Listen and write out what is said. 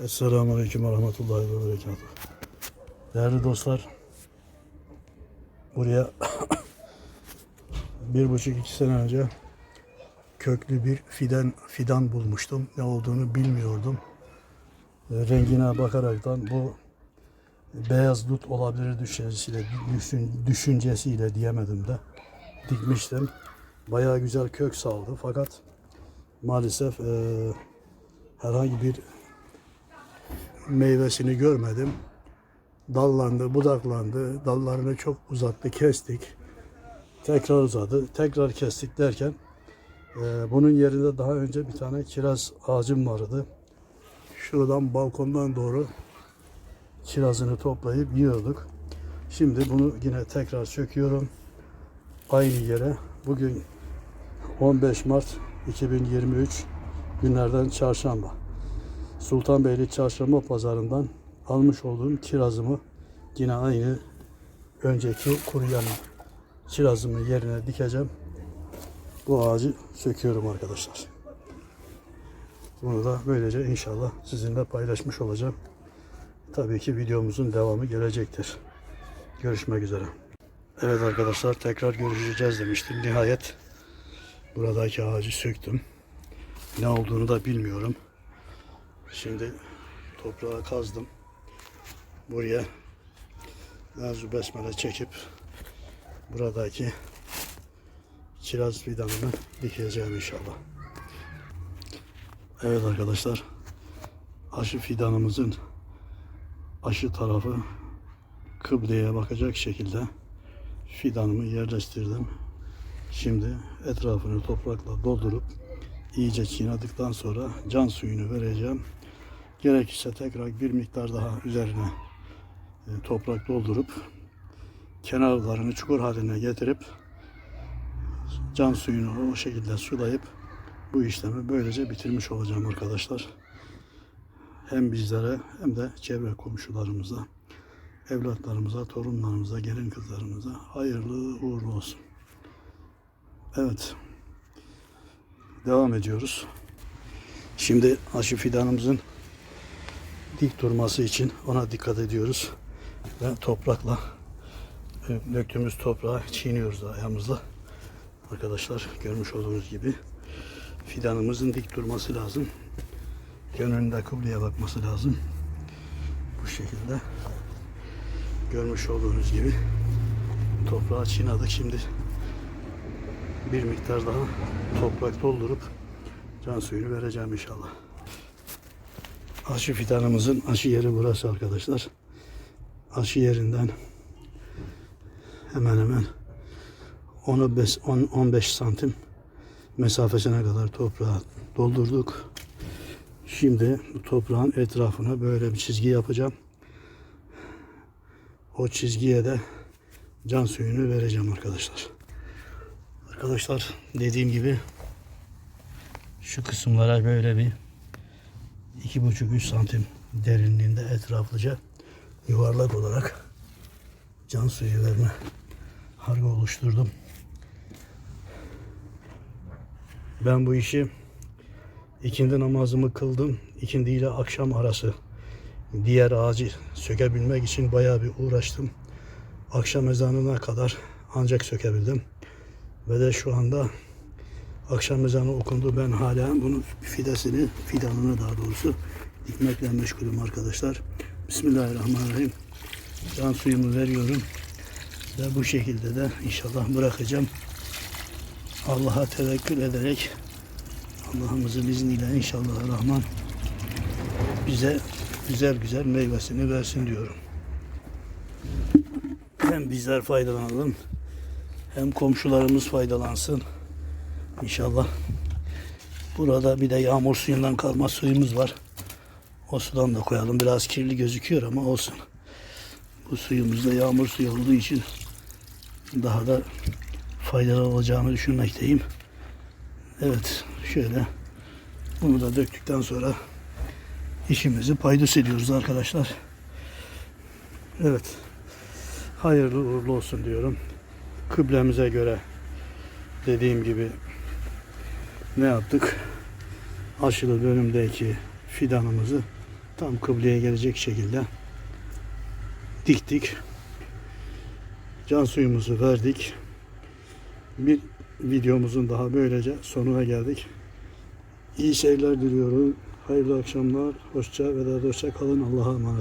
Esselamu Aleyküm ve Rahmetullahi ve Berekatuhu. Değerli dostlar, buraya bir buçuk iki sene önce köklü bir fidan fidan bulmuştum. Ne olduğunu bilmiyordum. E, Rengine bakaraktan bu beyaz dut olabilir düşüncesiyle, düşün, düşüncesiyle diyemedim de dikmiştim. Bayağı güzel kök saldı fakat maalesef e, herhangi bir meyvesini görmedim. Dallandı, budaklandı. Dallarını çok uzattı, kestik. Tekrar uzadı, tekrar kestik derken e, bunun yerinde daha önce bir tane kiraz ağacım vardı. Şuradan balkondan doğru kirazını toplayıp yiyorduk. Şimdi bunu yine tekrar söküyorum. Aynı yere. Bugün 15 Mart 2023 günlerden çarşamba. Sultanbeyli Çarşamba Pazarı'ndan almış olduğum kirazımı yine aynı önceki kuruyan kirazımı yerine dikeceğim. Bu ağacı söküyorum arkadaşlar. Bunu da böylece inşallah sizinle paylaşmış olacağım. Tabii ki videomuzun devamı gelecektir. Görüşmek üzere. Evet arkadaşlar tekrar görüşeceğiz demiştim. Nihayet buradaki ağacı söktüm. Ne olduğunu da bilmiyorum. Şimdi toprağa kazdım. Buraya nazu besmele çekip buradaki kiraz fidanını dikeceğim inşallah. Evet arkadaşlar. Aşı fidanımızın aşı tarafı kıbleye bakacak şekilde fidanımı yerleştirdim. Şimdi etrafını toprakla doldurup iyice çiğnedikten sonra can suyunu vereceğim. Gerekirse tekrar bir miktar daha üzerine e, toprak doldurup kenarlarını çukur haline getirip can suyunu o şekilde sulayıp bu işlemi böylece bitirmiş olacağım arkadaşlar. Hem bizlere hem de çevre komşularımıza, evlatlarımıza, torunlarımıza, gelin kızlarımıza hayırlı uğurlu olsun. Evet. Devam ediyoruz. Şimdi aşı fidanımızın dik durması için ona dikkat ediyoruz. Ve toprakla e, döktüğümüz toprağı çiğniyoruz ayağımızla. Arkadaşlar görmüş olduğunuz gibi fidanımızın dik durması lazım. Gönlünde kıbleye bakması lazım. Bu şekilde görmüş olduğunuz gibi toprağı çiğnadık. Şimdi bir miktar daha toprak doldurup can suyunu vereceğim inşallah. Aşı fidanımızın aşı yeri burası arkadaşlar. Aşı yerinden hemen hemen 15 10 15 santim mesafesine kadar toprağı doldurduk. Şimdi bu toprağın etrafına böyle bir çizgi yapacağım. O çizgiye de can suyunu vereceğim arkadaşlar. Arkadaşlar dediğim gibi şu kısımlara böyle bir iki buçuk üç santim derinliğinde etraflıca yuvarlak olarak can suyu verme harga oluşturdum. Ben bu işi ikindi namazımı kıldım. İkindi ile akşam arası diğer ağacı sökebilmek için bayağı bir uğraştım. Akşam ezanına kadar ancak sökebildim. Ve de şu anda akşam ezanı okundu. Ben hala bunun fidesini, fidanını daha doğrusu dikmekle meşgulüm arkadaşlar. Bismillahirrahmanirrahim. Can suyumu veriyorum. Ve bu şekilde de inşallah bırakacağım. Allah'a tevekkül ederek Allah'ımızın izniyle inşallah Rahman bize güzel güzel meyvesini versin diyorum. Hem bizler faydalanalım hem komşularımız faydalansın. İnşallah. Burada bir de yağmur suyundan kalma suyumuz var. O sudan da koyalım. Biraz kirli gözüküyor ama olsun. Bu suyumuz da yağmur suyu olduğu için daha da faydalı olacağını düşünmekteyim. Evet şöyle bunu da döktükten sonra işimizi paydos ediyoruz arkadaşlar. Evet. Hayırlı uğurlu olsun diyorum. Kıblemize göre dediğim gibi ne yaptık? Aşılı bölümdeki fidanımızı tam kıbleye gelecek şekilde diktik. Can suyumuzu verdik. Bir videomuzun daha böylece sonuna geldik. İyi seyirler diliyorum. Hayırlı akşamlar. Hoşça ve de hoşça kalın. Allah'a emanet.